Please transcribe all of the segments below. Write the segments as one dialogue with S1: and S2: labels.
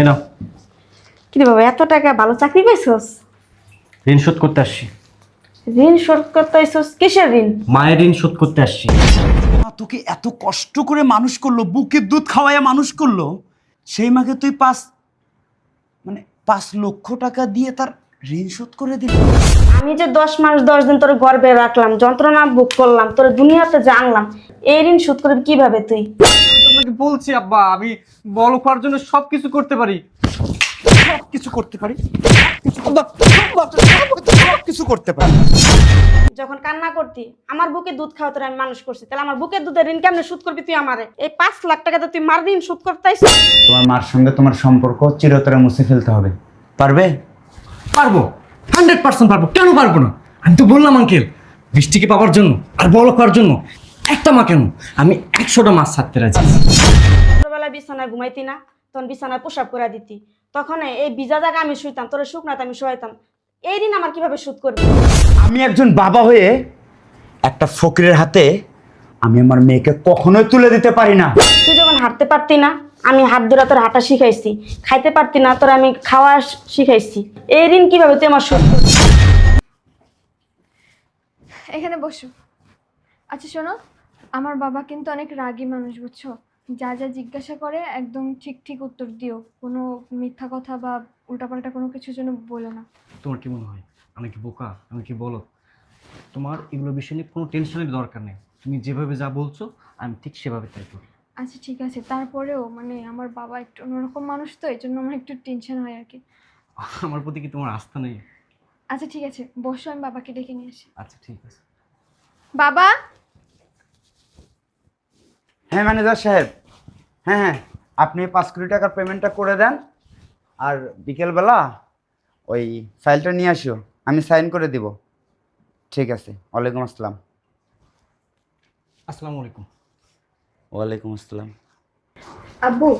S1: এ নাও।
S2: কি রে বাবা এত টাকা ভালো চাকরি পাইছস?
S1: ঋণ শোধ করতে আসছি।
S2: ঋণ শোধ করতে আইছস? কিসের ঋণ?
S1: মায়ের ঋণ শোধ করতে আসছি।
S3: মা তোকে এত কষ্ট করে মানুষ করল বুকের দুধ খাওয়াইয়া মানুষ করল সেই মাকে তুই পাঁচ মানে পাঁচ লক্ষ টাকা দিয়ে তার ঋণ শোধ করে দিলি।
S2: আমি যে দশ মাস দশ দিন তোর গর্বে রাখলাম যন্ত্রণা বুক করলাম তোর দুনিয়াতে জানলাম এই ঋণ শোধ করবি কীভাবে তুই?
S1: তোমাকে বলছি আব্বা? আমি বড় করার জন্য সব কিছু করতে পারি।
S3: সব কিছু করতে পারি। সব কিছু করতে পারি।
S2: যখন কান্না করতি আমার বুকে দুধ খাওয়া তোর আমি মানুষ করছি। তাহলে আমার বুকের দুধের ঋণ কেমনে শোধ করবি তুই আমারে? এই পাঁচ লাখ টাকা তো তুই মার ঋণ শোধ করতে
S3: তোমার মার সঙ্গে তোমার সম্পর্ক চিরতরে মুছে ফেলতে হবে। পারবে?
S1: পারব। হান্ড্রেড পার্সেন্ট পারব। কেন পারব না? আমি তো বললাম আঙ্কেল বৃষ্টিকে পাওয়ার জন্য আর বড় করার জন্য। একটা মা। কেন আমি একশোটা মাছ ছাড়তে রাজি।
S2: ছোটবেলায় বিছানায় ঘুমাইতি না তখন বিছানায় পোশাক করে দিতি। তখন এই ভিজা জায়গা আমি শুইতাম তোর শুকনাতে আমি শোয়াইতাম। এই ঋণ আমার কীভাবে শোধ করবি?
S3: আমি একজন বাবা হয়ে একটা ফকিরের হাতে আমি আমার মেয়েকে কখনোই তুলে দিতে পারি না।
S2: তুই যখন হাঁটতে পারতি না আমি হাত ধরে তোর হাঁটা শিখাইছি। খাইতে পারতি না তোর আমি খাওয়া শিখাইছি। এই ঋণ কীভাবে তুই আমার শোধ করবি?
S4: এখানে বসো। আচ্ছা শোনো আমার বাবা কিন্তু অনেক রাগী মানুষ বুঝছ? যা যা জিজ্ঞাসা করে একদম ঠিক ঠিক উত্তর দিও। কোনো মিথ্যা কথা বা উল্টাপাল্টা কোনো কিছু যেন বলো না।
S1: তোমার কি মনে হয়? আমি কি বোকা? আমি কি বলো? তোমার এগুলো বিষয় নিয়ে কোনো টেনশনের দরকার নেই। তুমি যেভাবে যা বলছো আমি ঠিক সেভাবে তাই করি।
S4: আচ্ছা ঠিক আছে। তারপরেও মানে আমার বাবা একটু অন্যরকম মানুষ তো এই জন্য আমার একটু টেনশন হয় আর কি।
S1: আমার প্রতি কি তোমার আস্থা নেই?
S4: আচ্ছা ঠিক আছে। বসো আমি বাবাকে ডেকে নিয়ে আসি।
S1: আচ্ছা ঠিক আছে।
S4: বাবা!
S3: হ্যাঁ ম্যানেজার সাহেব। হ্যাঁ হ্যাঁ আপনি পাঁচ কোটি টাকার পেমেন্টটা করে দেন আর বিকেলবেলা ওই ফাইলটা নিয়ে আসিও। আমি সাইন করে দিব। ঠিক আছে ওয়ালাইকুম আসসালাম।
S1: আসসালামু আলাইকুম।
S3: ওয়ালাইকুম আসসালাম।
S4: আব্বু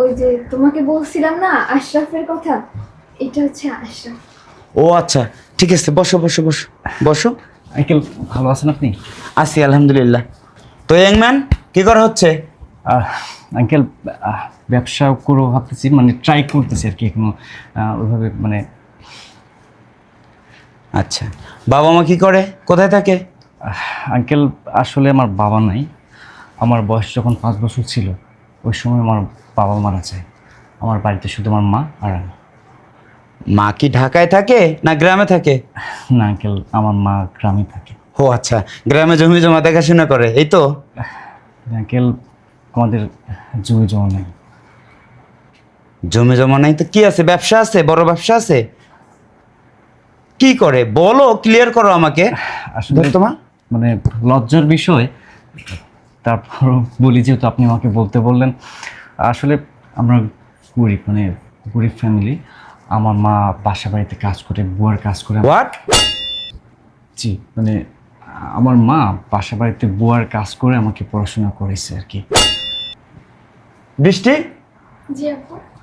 S4: ওই যে তোমাকে বলছিলাম না আশরাফের কথা? এটা হচ্ছে আশরাফ।
S3: ও আচ্ছা ঠিক আছে বসো বসো বসো বসো।
S1: আঙ্কেল ভালো আছেন আপনি?
S3: আছি আলহামদুলিল্লাহ। তো ইয়াংম্যান কি করা হচ্ছে?
S1: আঙ্কেল ব্যবসা করব ভাবতেছি মানে ট্রাই করতেছি আর কি এখনও। ওইভাবে মানে
S3: আচ্ছা বাবা মা কি করে? কোথায় থাকে?
S1: আঙ্কেল আসলে আমার বাবা নাই। আমার বয়স যখন পাঁচ বছর ছিল ওই সময় আমার বাবা মারা যায়। আমার বাড়িতে শুধু আমার মা আর আমি।
S3: মা কি ঢাকায় থাকে না গ্রামে থাকে?
S1: না আঙ্কেল আমার মা গ্রামে থাকে।
S3: ও আচ্ছা গ্রামে জমি জমা দেখাশোনা করে এই তো?
S1: আঙ্কেল আমাদের জমি জমা নেই।
S3: জমি জমা নাই তো কি আছে? ব্যবসা আছে? বড় ব্যবসা আছে? কি করে? বলো ক্লিয়ার করো আমাকে।
S1: আসলে
S3: তোমা
S1: মানে লজ্জার বিষয় তারপর বলি যেহেতু আপনি আমাকে বলতে বললেন আসলে আমরা গরিব মানে গরিব ফ্যামিলি আমার মা বাসা বাড়িতে কাজ করে বুয়ার কাজ করে।
S3: হোয়াট
S1: জি মানে আমার মা বাসা বাড়িতে বুয়ার কাজ করে আমাকে পড়াশোনা করেছে আর কি।
S3: বৃষ্টি?
S4: জি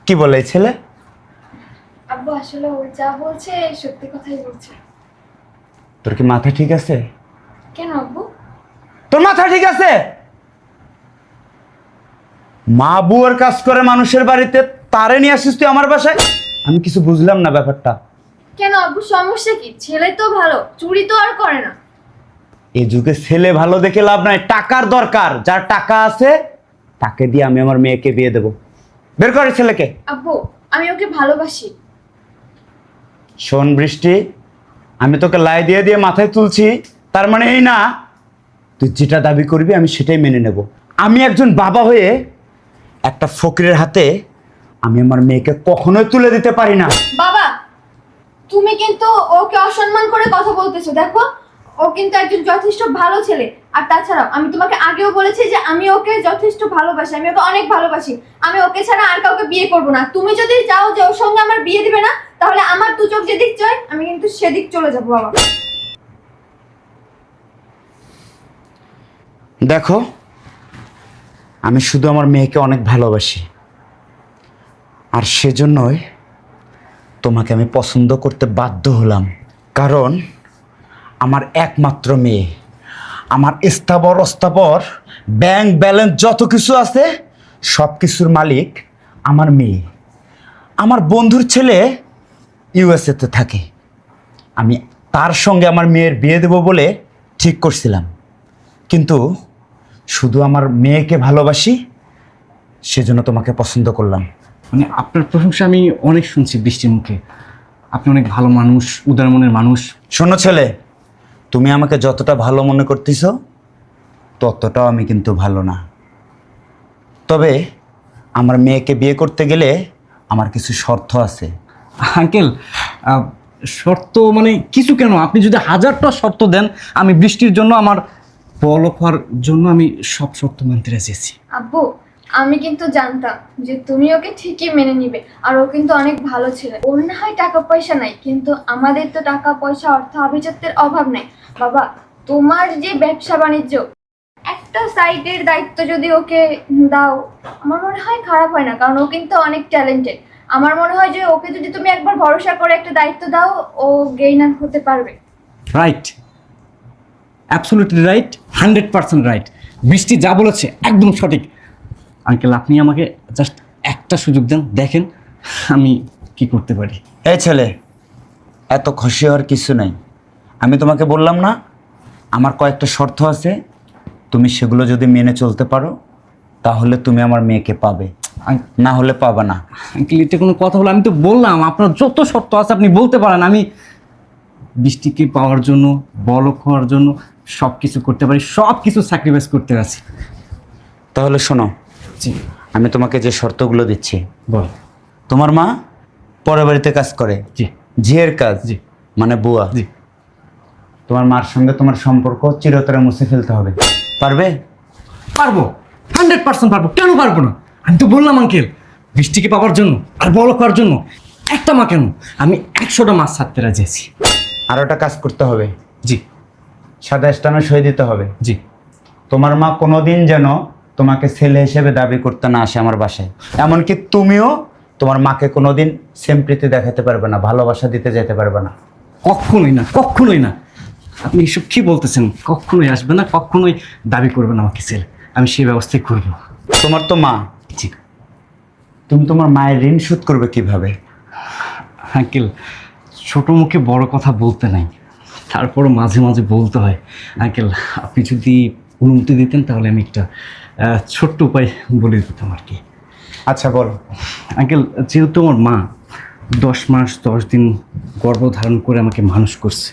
S3: কি বলে এই ছেলে?
S4: আব্বু আসলে ও যা বলছে সত্যি কথাই বলছে।
S3: তোর কি মাথা ঠিক আছে?
S4: কেন আব্বু?
S3: তোর মাথা ঠিক আছে? মা বুয়ার কাজ করে মানুষের বাড়িতে তারে নিয়ে আসিস তুই আমার বাসায়? আমি কিছু বুঝলাম না ব্যাপারটা।
S4: কেন আব্বু সমস্যা কি? ছেলে তো ভালো চুরি তো আর করে না।
S3: এই যুগে ছেলে ভালো দেখে লাভ নাই টাকার দরকার। যার টাকা আছে তাকে দিয়ে আমি আমার মেয়েকে বিয়ে দেব। বের করে ছেলেকে।
S4: আব্বু আমি ওকে ভালোবাসি।
S3: শোন বৃষ্টি আমি তোকে লাই দিয়ে দিয়ে মাথায় তুলছি তার মানে এই না তুই যেটা দাবি করবি আমি সেটাই মেনে নেব। আমি একজন বাবা হয়ে একটা ফকিরের হাতে আমি আমার মেয়েকে কখনোই তুলে দিতে পারি না।
S4: বাবা তুমি কিন্তু ওকে অসম্মান করে কথা বলতেছো দেখো। ও কিন্তু একজন যথেষ্ট ভালো ছেলে। আর তাছাড়াও, আমি তোমাকে আগেও বলেছি যে আমি ওকে যথেষ্ট ভালোবাসি, আমি ওকে অনেক ভালোবাসি। আমি ওকে ছাড়া আর কাউকে বিয়ে করব না। তুমি যদি চাও যে ওর সঙ্গে আমার বিয়ে দিবে না, তাহলে আমার দু চোখ যেদিক চাই আমি কিন্তু সেদিক চলে যাব, বাবা।
S3: দেখো, আমি শুধু আমার মেয়েকে অনেক ভালোবাসি। আর সেজন্যই তোমাকে আমি পছন্দ করতে বাধ্য হলাম। কারণ আমার একমাত্র মেয়ে। আমার স্থাবর অস্থাবর ব্যাংক ব্যালেন্স যত কিছু আছে সব কিছুর মালিক আমার মেয়ে। আমার বন্ধুর ছেলে ইউএসএতে থাকে। আমি তার সঙ্গে আমার মেয়ের বিয়ে দেবো বলে ঠিক করছিলাম। কিন্তু শুধু আমার মেয়েকে ভালোবাসি সেজন্য তোমাকে পছন্দ করলাম।
S1: মানে আপনার প্রশংসা আমি অনেক শুনছি বৃষ্টির মুখে। আপনি অনেক ভালো মানুষ উদার মনের মানুষ।
S3: শোনো ছেলে তুমি আমাকে যতটা ভালো মনে করতেছ ততটাও আমি কিন্তু ভালো না। তবে আমার মেয়েকে বিয়ে করতে গেলে আমার কিছু শর্ত আছে।
S1: আঙ্কেল শর্ত মানে কিছু কেন? আপনি যদি হাজারটা শর্ত দেন আমি বৃষ্টির জন্য আমার হওয়ার জন্য আমি সব শর্ত মানতে রাজি আছি।
S4: আব্বু আমি কিন্তু জানতাম যে তুমি ওকে ঠিকই মেনে নিবে, আর ও কিন্তু অনেক ভালো ছিল। ওর না হয় টাকা পয়সা নাই, কিন্তু আমাদের তো টাকা পয়সা, অর্থ আভিজাত্যের অভাব নাই। বাবা, তোমার যে ব্যবসা বাণিজ্য, একটা সাইডের দায়িত্ব যদি ওকে দাও, আমার মনে হয় খারাপ হয় না, কারণ ও কিন্তু অনেক ট্যালেন্টেড আমার মনে হয় যে ওকে যদি তুমি একবার ভরসা করে একটা দায়িত্ব দাও, ও গেইনার হতে পারবে।
S1: Right absolutely right hundred percent right Brishti যা বলেছে, একদম সঠিক। আঙ্কেল আপনি আমাকে জাস্ট একটা সুযোগ দেন। দেখেন আমি কি করতে পারি।
S3: এই ছেলে এত খুশি হওয়ার কিছু নাই। আমি তোমাকে বললাম না আমার কয়েকটা শর্ত আছে। তুমি সেগুলো যদি মেনে চলতে পারো তাহলে তুমি আমার মেয়েকে পাবে। না হলে পাবে না।
S1: আঙ্কেল এটা কোনো কথা হলো আমি তো বললাম আপনার যত শর্ত আছে আপনি বলতে পারেন। আমি বৃষ্টিকে পাওয়ার জন্য বলক হওয়ার জন্য সব কিছু করতে পারি সব কিছু স্যাক্রিফাইস করতে আছি
S3: তাহলে শোনো
S1: জি
S3: আমি তোমাকে যে শর্তগুলো দিচ্ছি।
S1: বল।
S3: তোমার মা পরের বাড়িতে কাজ করে।
S1: জি।
S3: ঝিয়ের কাজ।
S1: জি।
S3: মানে বুয়া।
S1: জি।
S3: তোমার মার সঙ্গে তোমার সম্পর্ক চিরতরে মুছে ফেলতে হবে। পারবে?
S1: পারব। হান্ড্রেড পার্সেন্ট পারব। কেন পারব না? আমি তো বললাম আঙ্কেল বৃষ্টিকে পাওয়ার জন্য আর বড় করার জন্য। একটা মা কেন? আমি একশোটা মাছ ছাড়তে রাজি আছি।
S3: আর একটা কাজ করতে হবে।
S1: জি।
S3: সাদা স্টামে সই দিতে হবে।
S1: জি।
S3: তোমার মা কোনোদিন যেন তোমাকে ছেলে হিসেবে দাবি করতে না আসে আমার বাসায়। এমনকি তুমিও তোমার মাকে কোনোদিন সেমপ্রীতি দেখাতে পারবে না, ভালোবাসা দিতে যেতে পারবে না।
S1: কখনোই না কখনোই না। আপনি এসব কি বলতেছেন? কখনোই আসবে না, কখনোই দাবি করবে না আমাকে ছেলে। আমি সেই ব্যবস্থাই করব।
S3: তোমার তো মা।
S1: জি।
S3: তুমি তোমার মায়ের ঋণ শোধ করবে কীভাবে?
S1: আঙ্কেল, ছোট মুখে বড় কথা বলতে নাই। তারপরও মাঝে মাঝে বলতে হয়, আঙ্কেল, আপনি যদি অনুমতি দিতেন তাহলে আমি একটা ছোট্ট উপায় বলে দিতাম আর কি।
S3: আচ্ছা বল।
S1: আঙ্কেল যেহেতু আমার মা দশ মাস দশ দিন গর্ভধারণ করে আমাকে মানুষ করছে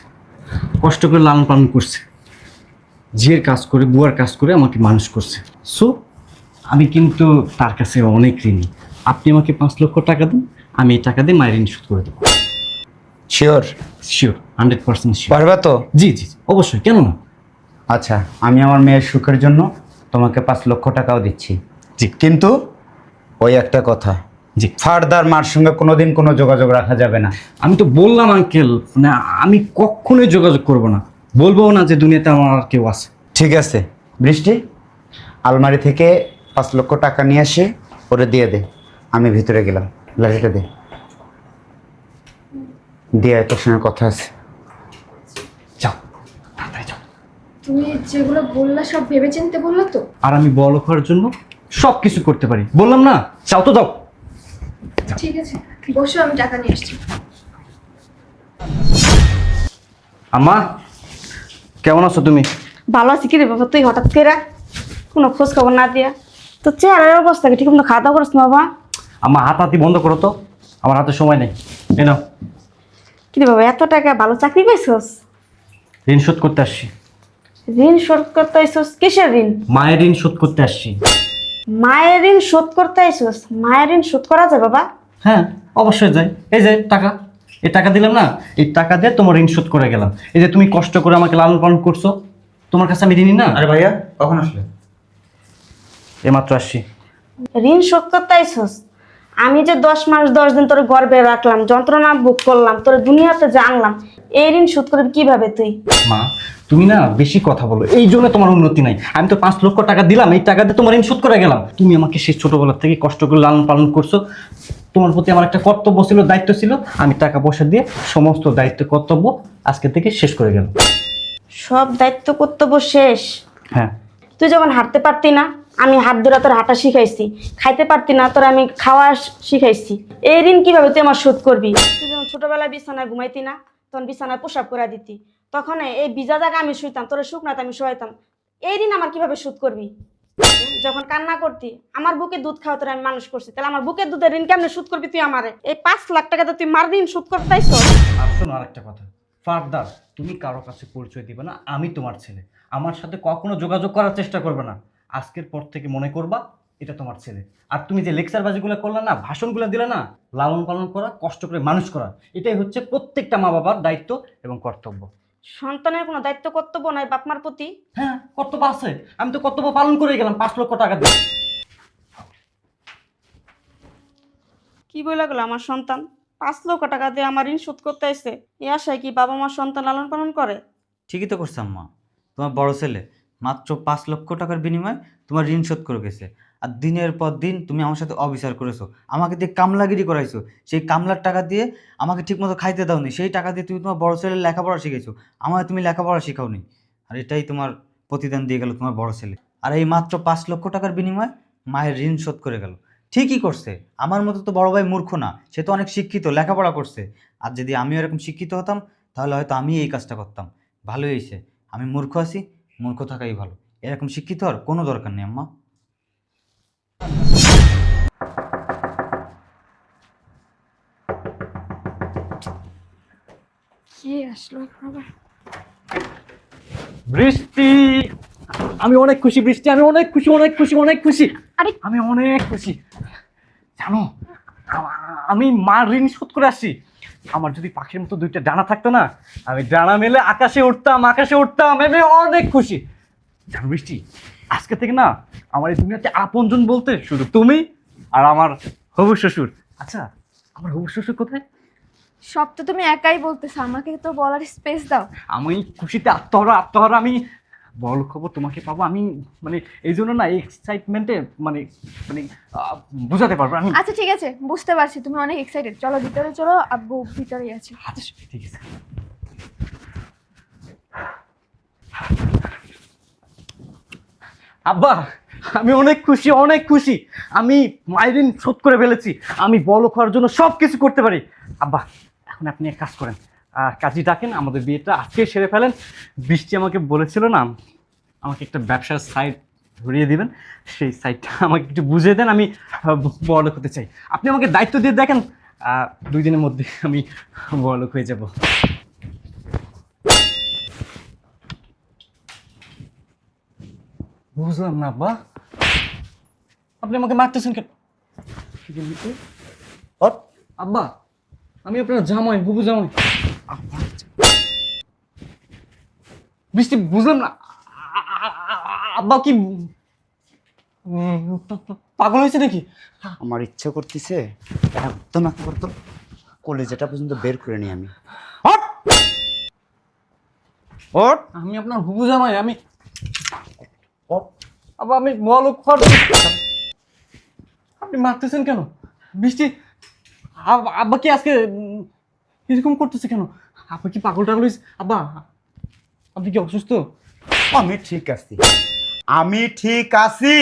S1: কষ্ট করে লালন পালন করছে ঝিয়ের কাজ করে বুয়ার কাজ করে আমাকে মানুষ করছে। সো আমি কিন্তু তার কাছে অনেক ঋণী। আপনি আমাকে পাঁচ লক্ষ টাকা দিন আমি এই টাকা দিয়ে মায়ের ঋণ শোধ করে দেবো।
S3: Sure
S1: sure hundred percent sure
S3: পারবে তো?
S1: জি জি জি, অবশ্যই কেন না?
S3: আচ্ছা আমি আমার মেয়ের সুখের জন্য তোমাকে পাঁচ লক্ষ টাকাও দিচ্ছি।
S1: জি
S3: কিন্তু ওই একটা কথা।
S1: জি।
S3: ফার্দার মার সঙ্গে কোনোদিন কোনো যোগাযোগ রাখা যাবে না।
S1: আমি তো বললাম আঙ্কেল মানে আমি কখনোই যোগাযোগ করব না। বলব না যে দুনিয়াতে আমার আর কেউ আছে।
S3: ঠিক আছে। বৃষ্টি আলমারি থেকে পাঁচ লক্ষ টাকা নিয়ে আসে ওরে দিয়ে দে। আমি ভিতরে গেলাম। লাঠিটা দে। দিয়ে তোর সঙ্গে কথা আছে
S1: যাও তাড়াতাড়ি যাও
S4: তুমি যেগুলো বললা সব ভেবেচিন্তে বলল তো?
S1: আর আমি বড় হওয়ার জন্য সব কিছু করতে পারি। বললাম না? চাও তো দাও।
S4: ঠিক আছে বসো আমি টাকা নিয়ে এসছি
S1: আম্মা কেমন আছো তুমি?
S2: ভালো আছি কি রে বাবা? তুই হঠাৎ করে কোনো খোঁজ খবর না দিয়া? তো চেহারার অবস্থা কি? ঠিক মতো খাওয়া দাওয়া করছ না বাবা?
S1: আমার হাত হাতি বন্ধ করো তো। আমার হাতে সময় নেই। এই নাও।
S2: কি রে বাবা এত টাকা ভালো চাকরি পাইছস?
S1: ঋণ শোধ করতে আসছি।
S2: ঋণ শোধ করতে আইসস? কিসের ঋণ?
S1: মায়ের ঋণ শোধ করতে আসছি।
S2: মায়ের ঋণ শোধ করতে আইসস? মায়ের ঋণ শোধ করা যায় বাবা?
S1: হ্যাঁ অবশ্যই যাই এই যে টাকা। এই টাকা দিলাম না? এই টাকা দিয়ে তোমার ঋণ শোধ করে গেলাম। এই যে তুমি কষ্ট করে আমাকে লালন পালন করছ তোমার কাছে আমি ঋণী না?
S5: আরে ভাইয়া কখন আসলে?
S1: এমাত্র আসছি।
S2: ঋণ শোধ করতে আইসস? আমি যে দশ মাস দশ দিন তোর গর্বে রাখলাম যন্ত্রণা বুক করলাম তোর দুনিয়াতে জানলাম এই ঋণ শোধ করবি কীভাবে তুই?
S1: মা তুমি না বেশি কথা বলো এই জন্য তোমার উন্নতি নাই। আমি তো পাঁচ লক্ষ টাকা দিলাম এই টাকা দিয়ে তোমার ঋণ শোধ করে গেলাম। তুমি আমাকে সেই ছোটবেলা থেকে কষ্ট করে লালন পালন করছ। তোমার প্রতি আমার একটা কর্তব্য ছিল দায়িত্ব ছিল। আমি টাকা পয়সা দিয়ে সমস্ত দায়িত্ব কর্তব্য আজকে থেকে শেষ করে গেলাম।
S2: সব দায়িত্ব কর্তব্য শেষ?
S1: হ্যাঁ।
S2: তুই যখন হাঁটতে পারতি না আমি হাত ধরে তোর হাঁটা শিখাইছি। খাইতে পারতি না, তোর আমি খাওয়া শিখাইছি। এই ঋণ কীভাবে তুই আমার শোধ করবি? তুই যখন ছোটবেলায় বিছানায় ঘুমাইতি না, তখন বিছানায় পোশাক করে দিতি। তখন এই ভিজা জায়গা আমি শুইতাম, তোর শুকনাতে আমি শোয়াইতাম। এই ঋণ আমার কীভাবে শোধ করবি? যখন কান্না করতি, আমার বুকে দুধ খাওয়া তোর আমি মানুষ করছি। তাহলে আমার বুকের দুধের ঋণ কেমনে শোধ করবি তুই আমারে? এই পাঁচ লাখ টাকা তো তুই মার ঋণ শোধ করতে চাইছো
S1: আর শোনো আরেকটা কথা। ফার্দার, তুমি কারও কাছে পরিচয় দিবে না, আমি তোমার ছেলে। আমার সাথে কখনো যোগাযোগ করার চেষ্টা করবে না। আজকের পর থেকে মনে করবা এটা তোমার ছেলে। আর তুমি যে লেকচার বাজিগুলো করলে না ভাষণগুলো দিলে না লালন পালন করা কষ্ট করে মানুষ করা এটাই হচ্ছে প্রত্যেকটা মা বাবার দায়িত্ব এবং কর্তব্য।
S2: সন্তানের কোনো দায়িত্ব কর্তব্য নাই বাপ মার প্রতি?
S1: হ্যাঁ কর্তব্য আছে। আমি তো কর্তব্য পালন করে গেলাম পাঁচ লক্ষ টাকা দিয়ে।
S2: কি বলে গেলো আমার সন্তান? পাঁচ লক্ষ টাকা দিয়ে আমার ঋণ শোধ করতে আসছে এ আশায় কি বাবা মার সন্তান লালন পালন করে?
S5: ঠিকই তো করছে আম্মা। তোমার বড় ছেলে মাত্র পাঁচ লক্ষ টাকার বিনিময়ে তোমার ঋণ শোধ করে গেছে। আর দিনের পর দিন তুমি আমার সাথে অবিচার করেছ। আমাকে দিয়ে কামলাগিরি করাইছো। সেই কামলার টাকা দিয়ে আমাকে ঠিকমতো খাইতে দাওনি। সেই টাকা দিয়ে তুমি তোমার বড় ছেলের লেখাপড়া শিখেছো। আমাকে তুমি লেখাপড়া শেখাওনি। আর এটাই তোমার প্রতিদান দিয়ে গেল তোমার বড় ছেলে। আর এই মাত্র পাঁচ লক্ষ টাকার বিনিময়ে মায়ের ঋণ শোধ করে গেল। ঠিকই করছে। আমার মতো তো বড় ভাই মূর্খ না। সে তো অনেক শিক্ষিত, লেখাপড়া করছে। আর যদি আমিও এরকম শিক্ষিত হতাম, তাহলে হয়তো আমি এই কাজটা করতাম। ভালো হয়েছে। আমি মূর্খ আছি। মূর্খ থাকাই ভালো। এরকম শিক্ষিত আর কোনো দরকার নেই আম্মা।
S4: কে আসলো আবার?
S1: বৃষ্টি! আমি অনেক খুশি বৃষ্টি। আমি অনেক খুশি অনেক খুশি অনেক খুশি।
S4: আরে
S1: আমি অনেক খুশি। জানো আমি মার ঋণ শোধ করে আসছি। আমার যদি পাখির মতো দুইটা ডানা থাকতো না আমি ডানা মেলে আকাশে উঠতাম আকাশে উঠতাম আমি অনেক খুশি। জানো বৃষ্টি আজকে থেকে না আমার এই দুনিয়াতে আপনজন বলতে শুধু তুমি আর আমার হবু শ্বশুর। আচ্ছা আমার হবু শ্বশুর কোথায়?
S4: সব তো তুমি একাই বলতেছো আমাকে তো বলার স্পেস দাও।
S1: আমি খুশিতে আত্মহারা আত্মহারা আমি বড় খবর তোমাকে পাবো। আমি মানে এই জন্য না এক্সাইটমেন্টে মানে মানে বোঝাতে পারব। আমি
S4: আচ্ছা ঠিক আছে। বুঝতে পারছি। তুমি অনেক এক্সাইটেড চলো ভিতরে চলো আব্বু ভিতরেই আছে।
S1: আচ্ছা ঠিক আছে। আব্বা আমি অনেক খুশি অনেক খুশি। আমি মাইরিন শোধ করে ফেলেছি। আমি বড় খাওয়ার জন্য সব কিছু করতে পারি। আব্বা এখন আপনি এক কাজ করেন। কাজী ডাকেন আমাদের বিয়েটা আজকে সেরে ফেলেন। বৃষ্টি আমাকে বলেছিল না আমাকে একটা ব্যবসার সাইট ধরিয়ে দিবেন। সেই সাইটটা আমাকে একটু বুঝিয়ে দেন আমি বড়লোক হতে চাই। আপনি আমাকে দায়িত্ব দিয়ে দেখেন দুই দিনের মধ্যে আমি বড়লোক হয়ে যাব। বুঝলাম না আব্বা। আপনি আমাকে মারতেছেন কেন? আব্বা আমি আপনার জামাই বুবু জামাই। বৃষ্টি বুঝলাম না। আব্বা কি পাগল হয়েছে নাকি
S3: আমার ইচ্ছা করতেছে একদম একবার তো কলেজাটা পর্যন্ত বের করে নিই আমি হট
S1: আমি আপনার হুবু জামাই আমি আব্বা আমি বলো খর আপনি মারতেছেন কেন বৃষ্টি আব্বা কি আজকে এরকম করতেছে কেন? আপনি কি পাগল টাগল আব্বা আপনি কি অসুস্থ?
S3: আমি ঠিক আছি। আমি ঠিক আছি।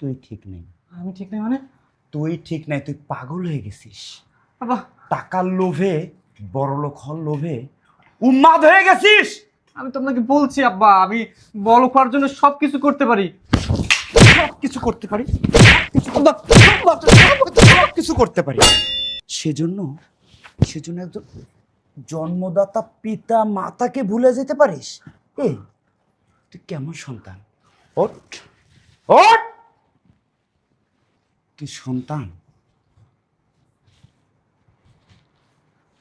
S3: তুই ঠিক নেই।
S1: আমি ঠিক নেই মানে?
S3: তুই ঠিক নাই তুই পাগল হয়ে গেছিস।
S1: আব্বা।
S3: টাকার লোভে বড়লোক হওয়ার লোভে উন্মাদ হয়ে গেছিস।
S1: আমি তো আপনাকে বলছি আব্বা আমি বড় খাওয়ার জন্য সব কিছু করতে পারি।
S3: সব কিছু করতে পারি? সব কিছু করতে পারি। সেজন্য সেজন্য জন্মদাতা পিতা মাতাকে ভুলে যেতে পারিস? এই তুই কেমন সন্তান? ওট ওট তুই সন্তান?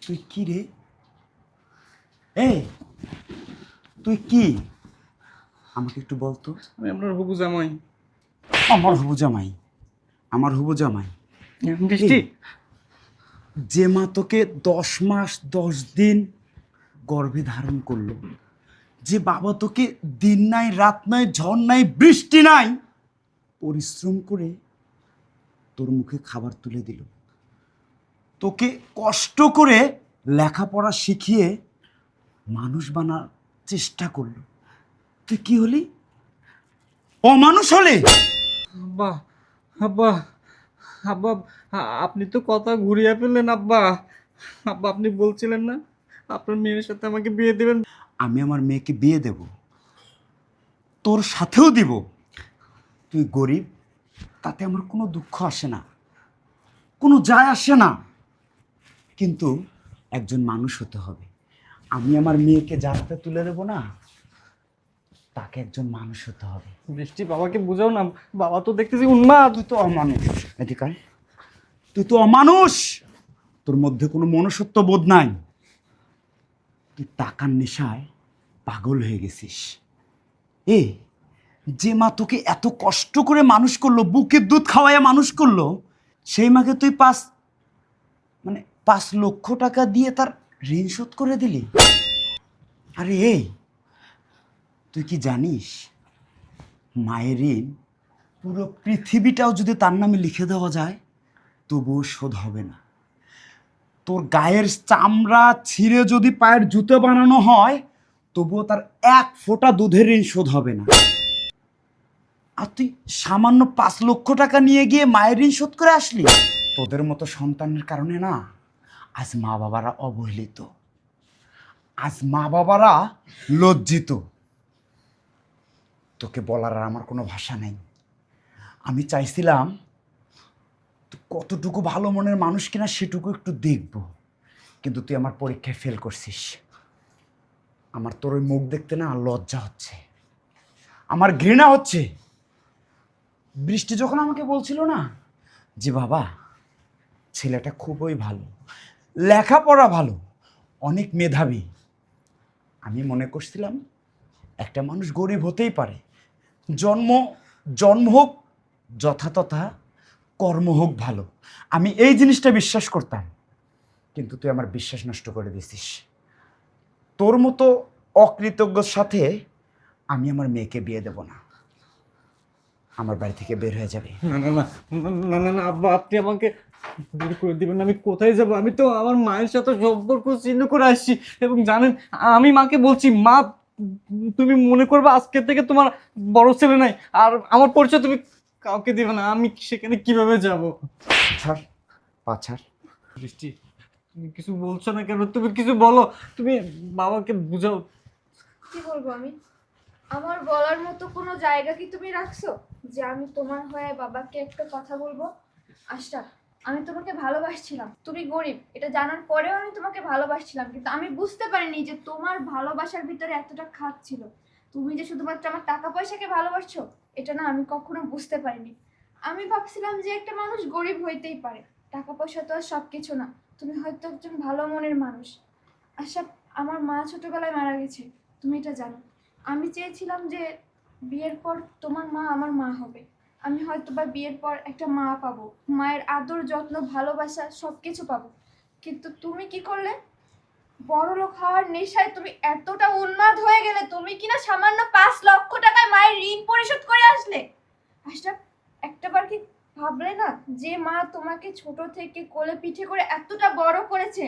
S3: তুই কি রে? এই তুই কি? আমাকে একটু বলতো
S1: আমি আপনার হবু জামাই।
S3: আমার হবু জামাই। আমার হুবু জামাই।
S1: বৃষ্টি
S3: যে মা তোকে দশ মাস, দশ দিন গর্ভে ধারণ করল, যে বাবা তোকে দিন নাই, রাত নাই, ঝড় নাই, বৃষ্টি নাই, পরিশ্রম করে তোর মুখে খাবার তুলে দিল। তোকে কষ্ট করে লেখাপড়া শিখিয়ে মানুষ বানার চেষ্টা করল। তুই কি হলি? অমানুষ হলে?
S1: আব্বা আব্বা। আব্বা আপনি তো কথা ঘুরিয়ে ফেললেন, আব্বা। আব্বা, আপনি বলছিলেন না, আপনার মেয়ের সাথে আমাকে বিয়ে দেবেন।
S3: আমি আমার মেয়েকে বিয়ে দেব। তোর সাথেও দিব। তুই গরিব, তাতে আমার কোনো দুঃখ আসে না, কোনো যায় আসে না। কিন্তু একজন মানুষ হতে হবে। আমি আমার মেয়েকে হাতে তুলে দেবো না তাকে একজন মানুষ হতে হবে।
S1: বৃষ্টি বাবাকে বুঝাও না। বাবা তো দেখতেছি উন্মাদ।
S3: তুই তো অমানুষ। এদিকে তুই তো অমানুষ। তোর মধ্যে কোনো মনুষ্যত্ব বোধ নাই। তুই টাকার নেশায় পাগল হয়ে গেছিস। এ যে মা তোকে এত কষ্ট করে মানুষ করল বুকের দুধ খাওয়াইয়া মানুষ করল সেই মাকে তুই পাঁচ মানে পাঁচ লক্ষ টাকা দিয়ে তার ঋণ শোধ করে দিলি? আরে এই তুই কি জানিস? মায়ের ঋণ পুরো পৃথিবীটাও যদি তার নামে লিখে দেওয়া যায়, তবুও শোধ হবে না। তোর গায়ের চামড়া ছিঁড়ে যদি পায়ের জুতো বানানো হয়, তবুও তার এক ফোঁটা দুধের ঋণ শোধ হবে না। আর তুই সামান্য পাঁচ লক্ষ টাকা নিয়ে গিয়ে মায়ের ঋণ শোধ করে আসলি? তোদের মতো সন্তানের কারণে না, আজ মা বাবারা অবহেলিত। আজ মা বাবারা লজ্জিত। তোকে বলার আর আমার কোনো ভাষা নেই। আমি চাইছিলাম কতটুকু ভালো মনের মানুষ কিনা সেটুকু একটু দেখব। কিন্তু তুই আমার পরীক্ষায় ফেল করছিস। আমার তোর ওই মুখ দেখতে না লজ্জা হচ্ছে। আমার ঘৃণা হচ্ছে। বৃষ্টি যখন আমাকে বলছিল না, যে বাবা, ছেলেটা খুবই ভালো, লেখাপড়া ভালো, অনেক মেধাবী। আমি মনে করছিলাম, একটা মানুষ গরিব হতেই পারে। জন্ম জন্ম হোক যথাতথা কর্ম হোক ভালো। আমি এই জিনিসটা বিশ্বাস করতাম, কিন্তু তুই আমার বিশ্বাস নষ্ট করে দিছিস। তোর মতো অকৃতজ্ঞর সাথে আমি আমার মেয়েকে বিয়ে দেব না। আমার বাড়ি থেকে বের হয়ে যাবে।
S1: না না না না না না, আব্বা, আপনি আমাকে করে দিবেন। আমি কোথায় যাব? আমি তো আমার মায়ের সাথে সম্পর্ক ছিন্ন করে আসছি। এবং জানেন, আমি মাকে বলছি, মা তুমি মনে করবে আজকে থেকে তোমার বড় ছেলে নাই আর আমার পরিচয় তুমি কাউকে দিবে না আমি সেখানে কীভাবে যাব?
S3: ছাড় পাছাড়
S1: বৃষ্টি তুমি কিছু বলছো না কেন? তুমি কিছু বলো তুমি বাবাকে বুঝাও।
S4: কি বলব আমি? আমার বলার মতো কোনো জায়গা কি তুমি রাখছো? যে আমি তোমার হয়ে বাবাকে একটা কথা বলব? আশরাফ আমি তোমাকে ভালোবাসছিলাম। তুমি গরিব, এটা জানার পরেও আমি তোমাকে ভালোবাসছিলাম, কিন্তু আমি বুঝতে পারিনি যে তোমার ভালোবাসার ভিতরে এতটা খাত ছিল। তুমি যে শুধুমাত্র আমার টাকা পয়সাকে ভালোবাসছো, এটা না আমি কখনো বুঝতে পারিনি। আমি ভাবছিলাম যে একটা মানুষ গরিব হইতেই পারে। টাকা পয়সা তো আর সব কিছু না। তুমি হয়তো একজন ভালো মনের মানুষ। আশা, আমার মা ছোটবেলায় মারা গেছে। তুমি এটা জানো। আমি চেয়েছিলাম যে বিয়ের পর তোমার মা আমার মা হবে। আমি হয়তো বা বিয়ের পর একটা মা পাবো। মায়ের আদর, যত্ন, ভালোবাসা সব কিছু পাবো। কিন্তু তুমি কি করলে? বড় লোক হওয়ার নেশায় তুমি এতটা উন্মাদ হয়ে গেলে তুমি কিনা সামান্য পাঁচ লক্ষ টাকায় মায়ের ঋণ পরিশোধ করে আসলে? আশরাফ, একটাবার কি ভাবলে না যে মা তোমাকে ছোট থেকে কোলে পিঠে করে এতটা বড় করেছে?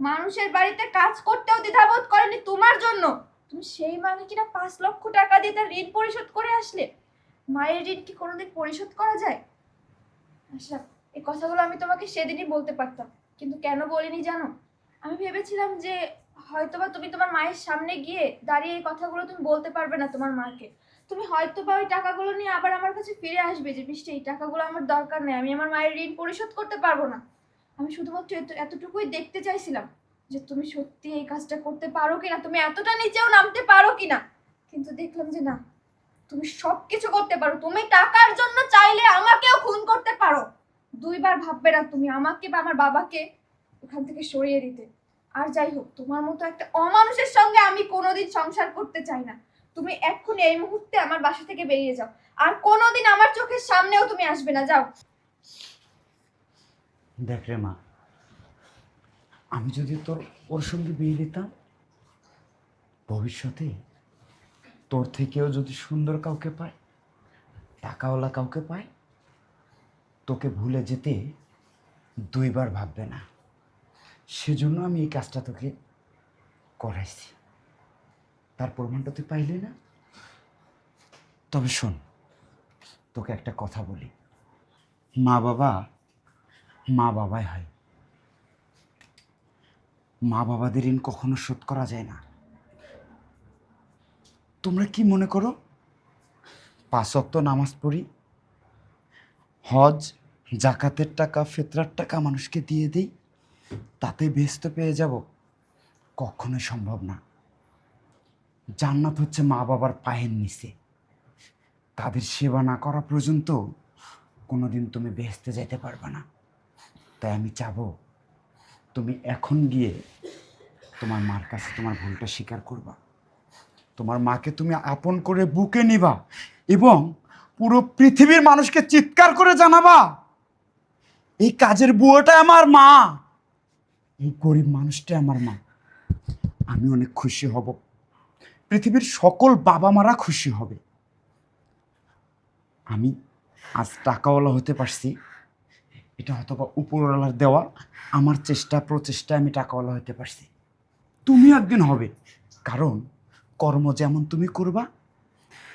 S4: মানুষের বাড়িতে কাজ করতেও দ্বিধাবোধ করেনি তোমার জন্য। তুমি সেই মাকে কিনা পাঁচ লক্ষ টাকা দিয়ে তার ঋণ পরিশোধ করে আসলে? মায়ের ঋণ কি কোনোদিন পরিশোধ করা যায়? আচ্ছা এই কথাগুলো আমি তোমাকে সেদিনই বলতে পারতাম, কিন্তু কেন বলিনি জানো? আমি ভেবেছিলাম যে হয়তোবা তুমি তোমার মায়ের সামনে গিয়ে দাঁড়িয়ে এই কথাগুলো তুমি বলতে পারবে না তোমার মাকে। তুমি হয়তো বা ওই টাকাগুলো নিয়ে আবার আমার কাছে ফিরে আসবে যে বৃষ্টি এই টাকাগুলো আমার দরকার নেই, আমি আমার মায়ের ঋণ পরিশোধ করতে পারব না। আমি শুধুমাত্র এত, এতটুকুই দেখতে চাইছিলাম যে, তুমি সত্যি এই কাজটা করতে পারো কিনা? তুমি এতটা নিচেও নামতে পারো কিনা? কিন্তু দেখলাম যে না তুমি সব কিছু করতে পারো। তুমি টাকার জন্য চাইলে আমাকেও খুন করতে পারো। দুইবার ভাববে না তুমি আমাকে বা আমার বাবাকে ওখান থেকে সরিয়ে দিতে। আর যাই হোক, তোমার মতো একটা অমানুষের সঙ্গে আমি কোনোদিন সংসার করতে চাই না। তুমি এক্ষুনি এই মুহূর্তে আমার বাসা থেকে বেরিয়ে যাও। আর কোনোদিন আমার চোখের সামনেও তুমি আসবে না। যাও।
S3: দেখ রে মা, আমি যদি তোর ওর সঙ্গে বিয়ে দিতাম, ভবিষ্যতে তোর থেকেও যদি সুন্দর কাউকে পায়, টাকাওয়ালা কাউকে পায়, তোকে ভুলে যেতে দুইবার ভাববে না। সেজন্য আমি এই কাজটা তোকে করাইছি। তার প্রমাণটা তুই পাইলি না? তবে শোন, তোকে একটা কথা বলি। মা বাবা মা বাবাই হয়। মা বাবাদের ঋণ কখনো শোধ করা যায় না। তোমরা কি মনে করো? পাঁচ নামাজ পড়ি, হজ, জাকাতের টাকা, ফেতরার টাকা মানুষকে দিয়ে দিই, তাতে ব্যস্ত পেয়ে যাব? কখনোই সম্ভব না। জান্নাত হচ্ছে মা বাবার পায়ের নিচে। তাদের সেবা না করা পর্যন্ত কোনোদিন তুমি বেহেস্তে যেতে পারবে না। তাই আমি চাবো, তুমি এখন গিয়ে তোমার মার কাছে তোমার ভুলটা স্বীকার করবা। তোমার মাকে তুমি আপন করে বুকে নিবা এবং পুরো পৃথিবীর মানুষকে চিৎকার করে জানাবা, এই কাজের বুয়োটা আমার মা, এই গরিব মানুষটা আমার মা। আমি অনেক খুশি হব। পৃথিবীর সকল বাবা মারা খুশি হবে। আমি আজ টাকাওয়ালা হতে পারছি। এটা হয়তো বা উপরওয়ালার দেওয়া। আমার চেষ্টা প্রচেষ্টা আমি টাকাওয়ালা হতে পারছি। তুমি একদিন হবে। কারণ কর্ম যেমন তুমি করবা,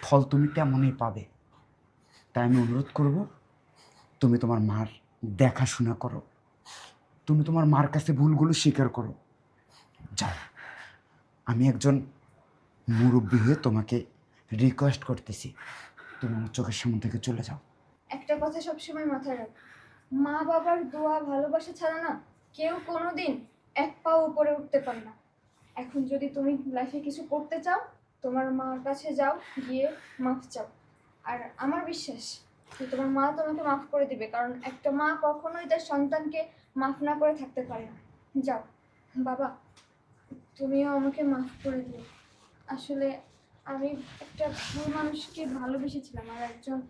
S3: ফল তুমি তেমনই পাবে। তাই আমি অনুরোধ করব, তুমি তোমার মার দেখাশোনা করো। তুমি তোমার মার কাছে ভুলগুলো স্বীকার করো। যাও। আমি একজন মুরব্বী হয়ে তোমাকে রিকোয়েস্ট করতেছি। তুমি আমার চোখের সামনে থেকে চলে যাও।
S4: একটা কথা সবসময় মাথায় রাখ। মা বাবার দোয়া ভালোবাসা ছাড়া না কেউ কোনোদিন এক পা উপরে উঠতে পারে না। এখন যদি তুমি লাইফে কিছু করতে চাও, তোমার মার কাছে যাও, গিয়ে মাফ চাও। আর আমার বিশ্বাস যে তোমার মা তোমাকে মাফ করে দিবে, কারণ একটা মা কখনোই তার সন্তানকে মাফ না করে থাকতে পারে না। যাও। বাবা, তুমিও আমাকে মাফ করে দিও। আসলে আমি একটা ভুল মানুষকে ভালোবেসেছিলাম, আর একজন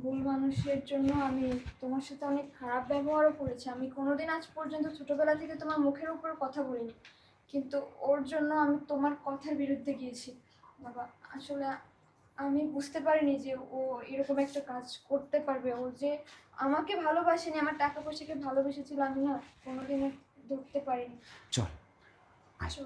S4: ভুল মানুষের জন্য আমি তোমার সাথে অনেক খারাপ ব্যবহারও করেছি। আমি কোনোদিন আজ পর্যন্ত ছোটোবেলা থেকে তোমার মুখের উপর কথা বলিনি। কিন্তু ওর জন্য আমি তোমার কথার বিরুদ্ধে গিয়েছি। বাবা আসলে আমি বুঝতে পারিনি যে ও এরকম একটা কাজ করতে পারবে। ও যে আমাকে ভালোবাসেনি আমার টাকা পয়সাকে ভালোবেসেছিল আমি না কোনোদিনও ধরতে পারিনি।
S3: চল
S4: আসো